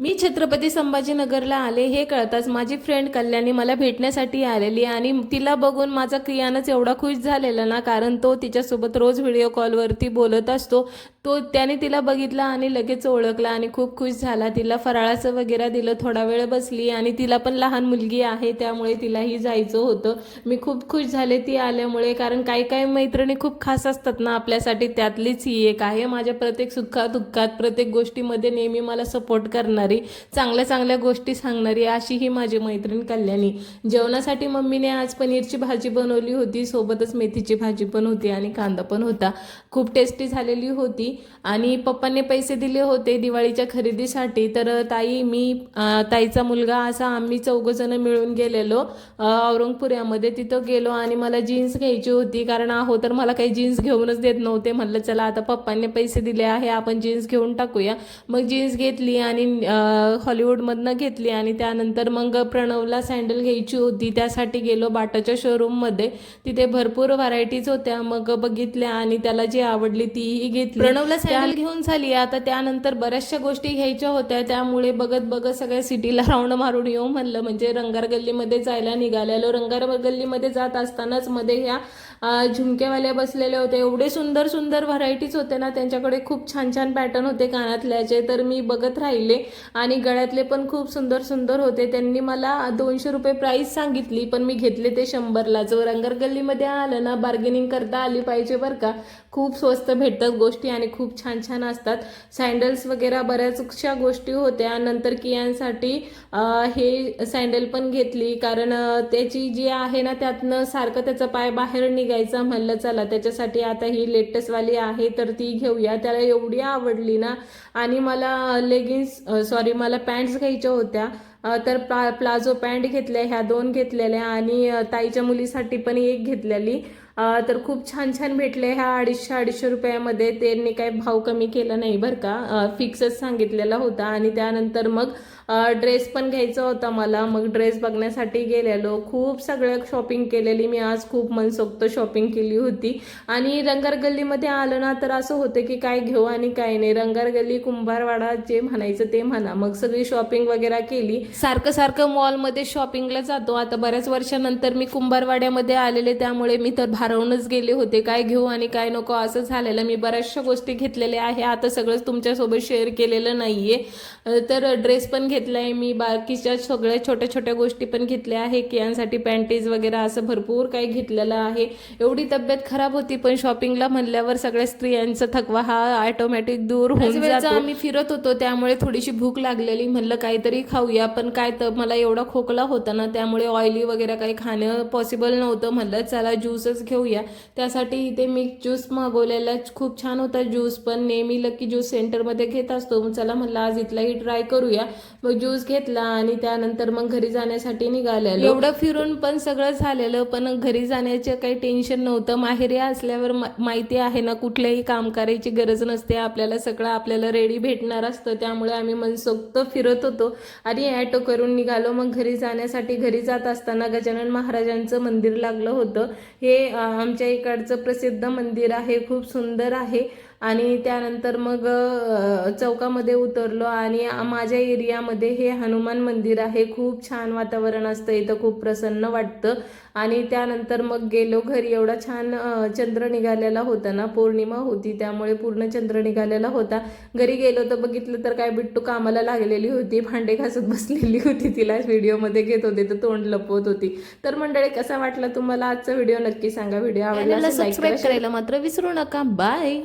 मी छत्रपती संभाजीनगरला आले हे कळताच माझी फ्रेंड कल्याणी मला भेटण्यासाठी आलेली आणि तिला बघून माझा क्रियानच एवढा खुश झालेला ना कारण तो तिच्यासोबत रोज व्हिडिओ कॉलवरती बोलत असतो. तो त्याने तिला बघितला आणि लगेच ओळखला आणि खूप खुश झाला. तिला फराळाचं वगैरे दिलं थोडा वेळ बसली आणि तिला पण लहान मुलगी आहे त्यामुळे तिलाही जायचं होतं. मी खूप खुश झाले ती आल्यामुळे कारण काही काही मैत्रिणी खूप खास असतात ना आपल्यासाठी त्यातलीच ही एक आहे. माझ्या प्रत्येक सुखात दुःखात प्रत्येक गोष्टीमध्ये नेहमी मला सपोर्ट करणार. चांगल्या चांगल्या गोष्टी सांगणारी अशी ही माझी मैत्रीण कल्याणी. जेवणासाठी मम्मीने आज पनीरची भाजी बनवली होती सोबतच मेथीची भाजी पण होती आणि कांदा पण होता. खूप टेस्टी झालेली होती आणि पप्पांनी पैसे दिले होते दिवाळीच्या खरेदीसाठी. तर ताई मी ताईचा मुलगा असा आम्ही चौघजणं मिळून गेलेलो. अं, औरंगपुऱ्यामध्ये तिथं गेलो आणि मला जीन्स घ्यायची होती. कारण आहो तर मला काही जीन्स घेऊनच देत नव्हते. म्हणलं चला आता पप्पांनी पैसे दिले आहे आपण जीन्स घेऊन टाकूया. मग जीन्स घेतली आणि हॉलिवूडमधनं घेतली आणि त्यानंतर मग प्रणवला सँडल घ्यायची होती. त्यासाठी गेलो बाटाच्या शोरूममध्ये तिथे भरपूर व्हरायटीज होत्या. मग बघितल्या आणि त्याला जी आवडली तीही घेतली. प्रणवला सँडल घेऊन झाली. आता त्यानंतर बऱ्याचशा गोष्टी घ्यायच्या होत्या. त्यामुळे बघत बघत सगळ्या सिटीला राऊंड मारून येऊ म्हणलं. म्हणजे रंगार गल्लीमध्ये जायला निघालेलो. रंगार गल्लीमध्ये जात असतानाच मध्ये ह्या झुमकेवाल्या बसलेल्या होत्या. एवढे सुंदर सुंदर व्हरायटीज होते ना. त्यांच्याकडे खूप छान छान पॅटर्न होते कानातल्याचे. तर मी बघत राहिले. आणि गळ्यातले पण खूप सुंदर सुंदर होते. त्यांनी मला दोनशे रुपये प्राईस सांगितली पण मी घेतले ते शंभरला. जो रंगर गल्लीमध्ये आलं ना बार्गेनिंग करता आली पाहिजे बरं का. खूप स्वस्त भेटतात गोष्टी आणि खूप छान छान असतात. सँडल्स वगैरे बऱ्याचशा गोष्टी होत्या. नंतर कियांसाठी हे सँडल पण घेतली. कारण त्याची जी आहे ना त्यातनं सारखं त्याचा पाय बाहेर निघायचा म्हणलं चला त्याच्यासाठी आता ही लेटेस्टवाली आहे तर ती घेऊया. त्याला एवढी आवडली ना. आणि मला लेगिन्स सॉरी मला पॅन्ट्स घ्यायच्या होत्या. तर प्ला प्लाझो पॅन्ट घेतल्या ह्या दोन घेतलेल्या आणि ताईच्या मुलीसाठी पण एक घेतलेली. तर खूप छान छान भेटले ह्या अडीचशे अडीचशे रुपयामध्ये. त्यांनी काही भाव कमी केला नाही बरं का. फिक्सच सांगितलेला होता आणि त्यानंतर मग ड्रेस पण घ्यायचा होता मला. मग ड्रेस बघण्यासाठी गेलेलो. खूप सगळं शॉपिंग केलेली. मी आज खूप मनसोक्त शॉपिंग केली होती. आणि रंगार गल्लीमध्ये आलं ना तर असं होतं की काय घेऊ आणि काय नाही. रंगार गल्ली कुंभारवाडा जे म्हणायचं ते म्हणा. मग सगळी शॉपिंग वगैरे केली. सारखं सारखं मॉलमध्ये शॉपिंगला जातो. आता बऱ्याच वर्षानंतर मी कुंभारवाड्यामध्ये आलेले. त्यामुळे मी तर भारावूनच गेले होते. काय घेऊ आणि काय नको असं झालेलं. मी बऱ्याचशा गोष्टी घेतलेल्या आहे. आता सगळंच तुमच्यासोबत शेअर केलेलं नाहीये. अ, तर ड्रेस पण घेतलाय मी. बाकीच्या सगळ्या छोट्या छोट्या गोष्टी पण घेतल्या आहे. कियांसाठी पॅन्टीज वगैरे असं भरपूर काही घेतलेलं आहे. एवढी तब्येत खराब होती पण शॉपिंगला म्हणल्यावर सगळ्या स्त्रियांचा थकवा हा ऑटोमॅटिक दूर होऊन जातो. आम्ही फिरत होतो. त्यामुळे थोडीशी भूक लागलेली. म्हणलं काहीतरी खाऊया. पण काय तर मला एवढा खोकला होता ना त्यामुळे ऑइली वगैरे काही खाणं पॉसिबल नव्हतं. म्हणलं चला ज्यूसच घेऊया. त्यासाठी इथे मी ज्यूस मागवलेला खूप छान होता ज्यूस पण नेहमी लकी ज्यूस सेंटरमध्ये घेत असतो. चला म्हणलं आज इथलाही ट्राय करूया. मग ज्यूस घेतला आणि त्यानंतर मग घरी जाण्यासाठी निघालेलो. एवढं फिरून पण सगळं झालेलं पण घरी जाण्याचं काही टेन्शन नव्हतं. माहेरी असल्यावर माहिती आहे ना कुठल्याही काम करायची गरज नसते. आपल्याला सगळं आपल्याला रेडी भेटणार असतं. त्यामुळे आम्ही मनसोक्त फिरत होतो आणि ॲटो करून निघालो. मग घरी जाण्यासाठी घरी जात असताना गजानन महाराजांचं मंदिर लागलं होतं. हे आमच्या इकडचं प्रसिद्ध मंदिर आहे खूप सुंदर आहे. आणि त्यानंतर मग चौकामध्ये उतरलो आणि माझ्या एरियामध्ये हे हनुमान मंदिर आहे. खूप छान वातावरण असतं इथं खूप प्रसन्न वाटतं. आणि त्यानंतर मग गेलो घरी. एवढा छान चंद्र निघालेला होता ना पौर्णिमा होती त्यामुळे पूर्ण चंद्र निघालेला होता. घरी गेलो तर बघितलं तर काय बिट्टू कामाला लागलेली होती भांडे घासत बसलेली होती तिला व्हिडिओमध्ये घेत होते तर तोंड लपवत होती. तर मंडळी कसा वाटला तुम्हाला आजचा व्हिडिओ? नक्की सांगा. व्हिडिओ आवडला सबस्क्राईब करायला मात्र विसरू नका. बाय